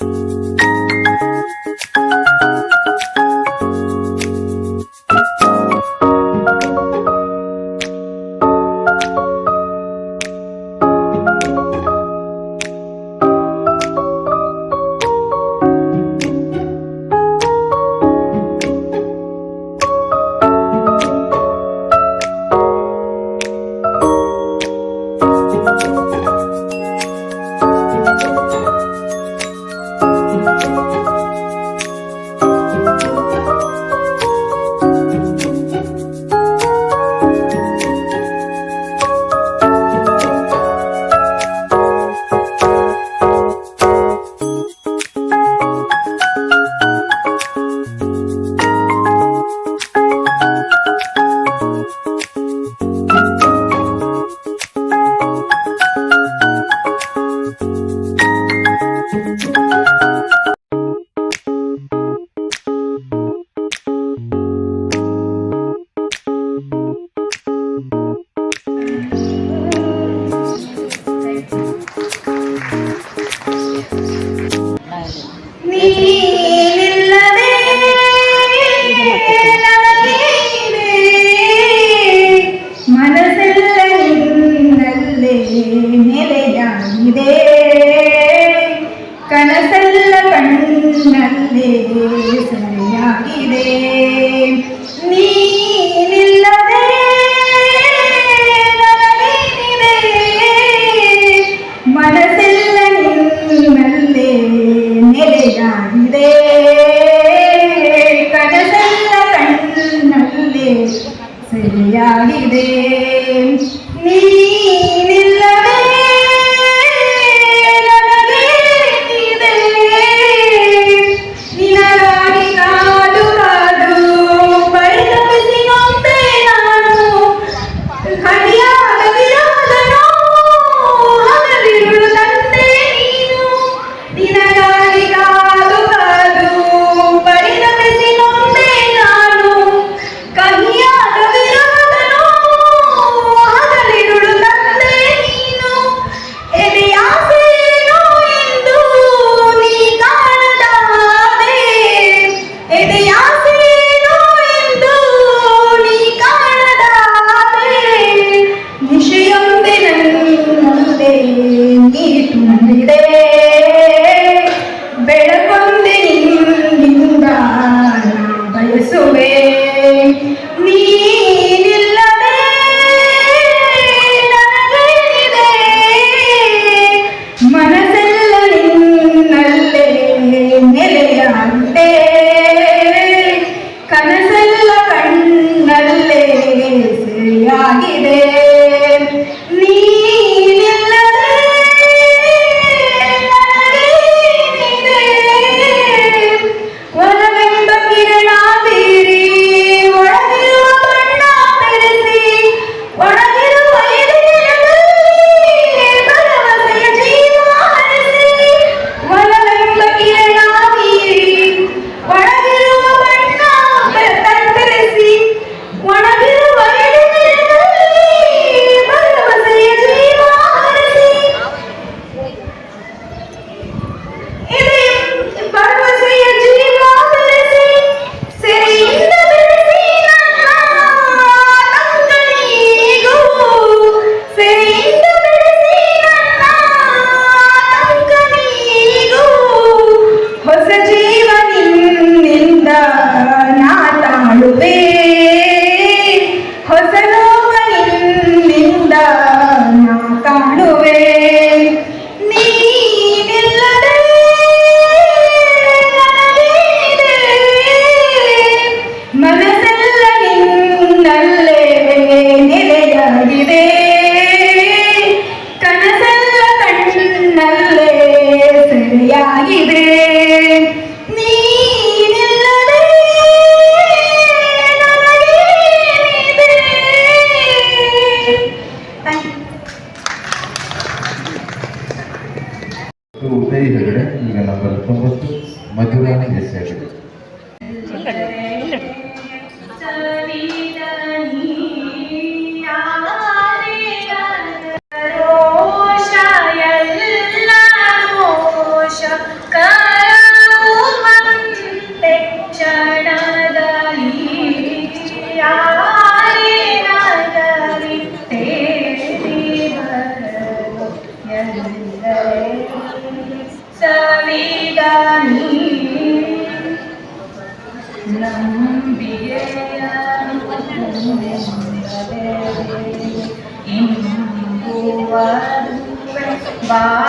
you. Uday Hegde ಈಗ number ತೊಂಬತ್ತು ಮಧುರಾಣಿ S barra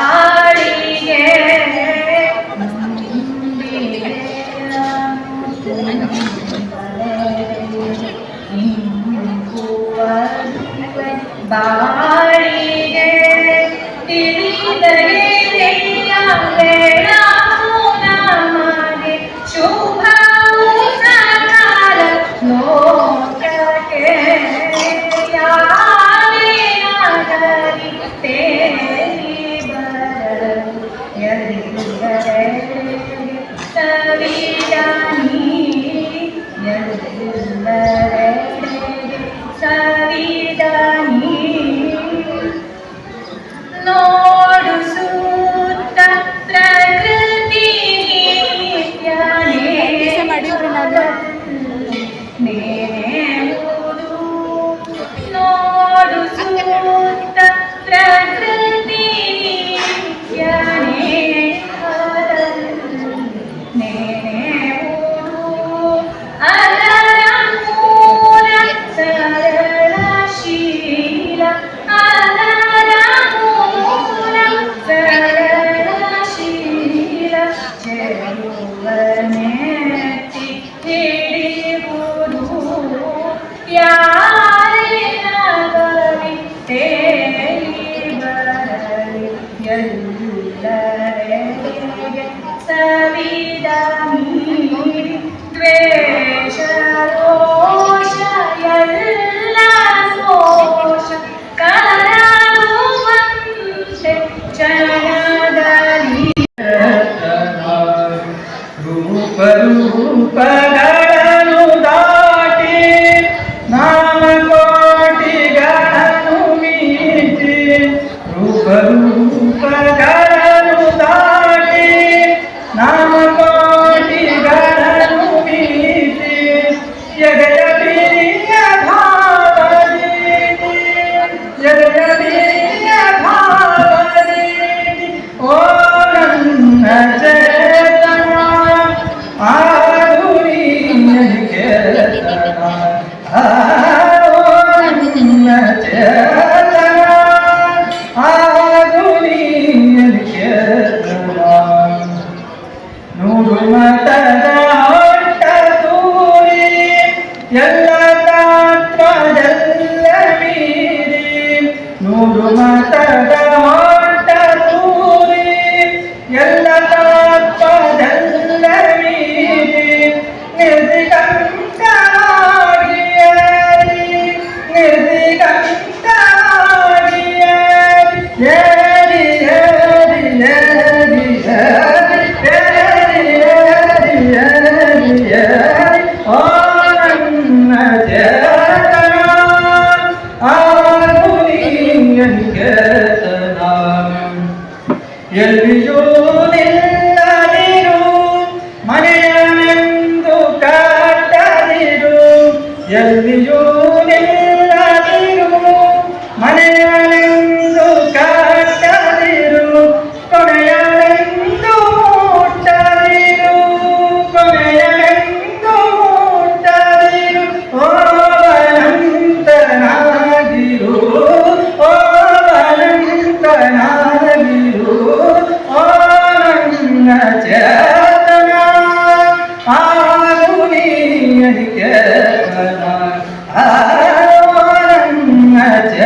had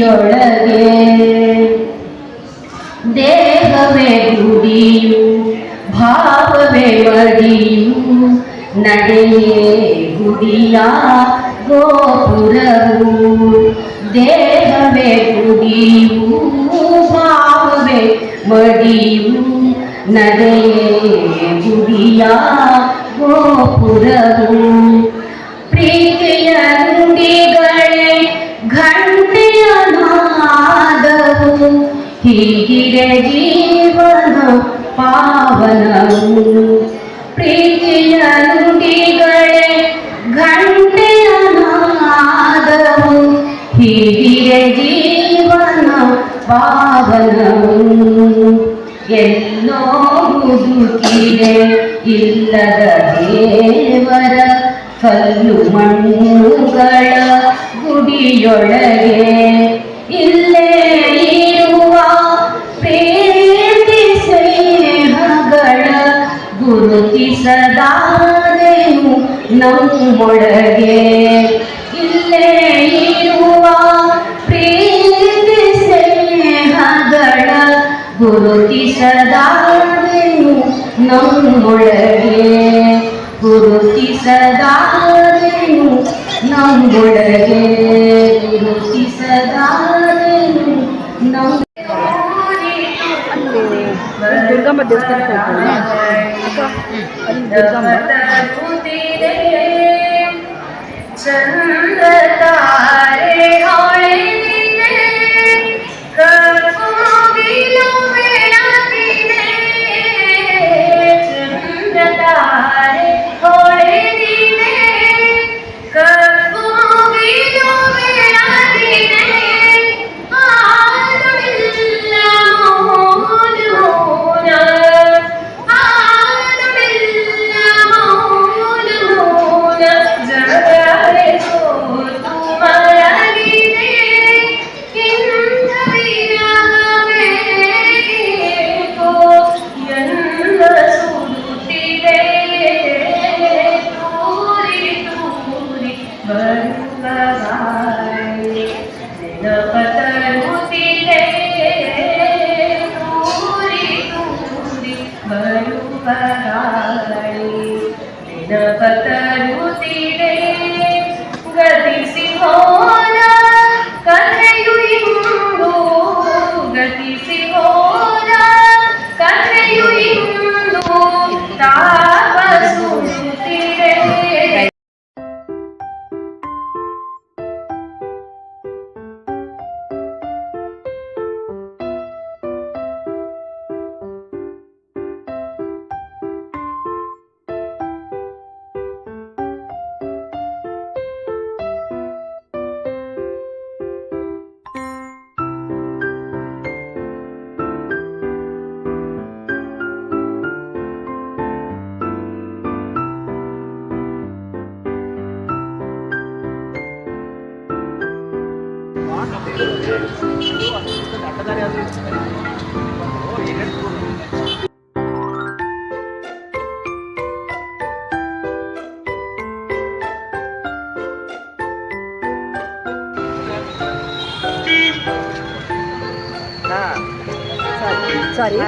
ಗುಡಿಯೊಳಗೆ ದೇಹವೇ ಗುಡಿಯು ಭಾವವೇ ಮಡಿಯು ನಡೆಯೇ ಗುಡಿಯ ಗೋಪುರವು. ದೇಹವೇ ಗುಡಿಯು ಭಾವವೇ ಮಡಿಯು ನಡೆಯೇ ಗುಡಿಯ ಗೋಪುರವು. ಪಾವನವು. ಪ್ರೀತಿಯ ನುಡಿಗಳೇ ಗಂಟೆಯ ನಾದವು ಹೀಗಿದೆ ಜೀವನ ಪಾವನವು. ಎಲ್ಲೋ ಹುಡುಕಿದೆ ಇಲ್ಲದ ದೇವರ ಕಲ್ಲು ಮಣ್ಣುಗಳ ಗುಡಿಯೊಳಗೆ ಇಲ್ಲೇ ಗುರುತಿಸದಾದೆನು ನಮ್ಮೊಳಗೆ. ಇಲ್ಲೇ ಇರುವ ಪ್ರೀತಿ ಸ್ನೇಹಗಳ ಗುರುತಿಸದಾದೆನು ನಮ್ಮೊಳಗೆ. ಗುರುತಿಸದಾದೆನು ನಮ್ಮೊಳಗೆ. ಗುರುತಿಸದಾದೆನು ನಮ್ಮ ದುರ್ಗಮ್ಮ ದೇವಸ್ಥಾನಕ್ಕೆ ಹೋಗ್ಕೊಳ್ಳಿ ಅಕ್ಕ ಅಲ್ಲಿ ದುರ್ಗಮ್ಮ ಚಂದ್ರ ತಾರೆ సారీ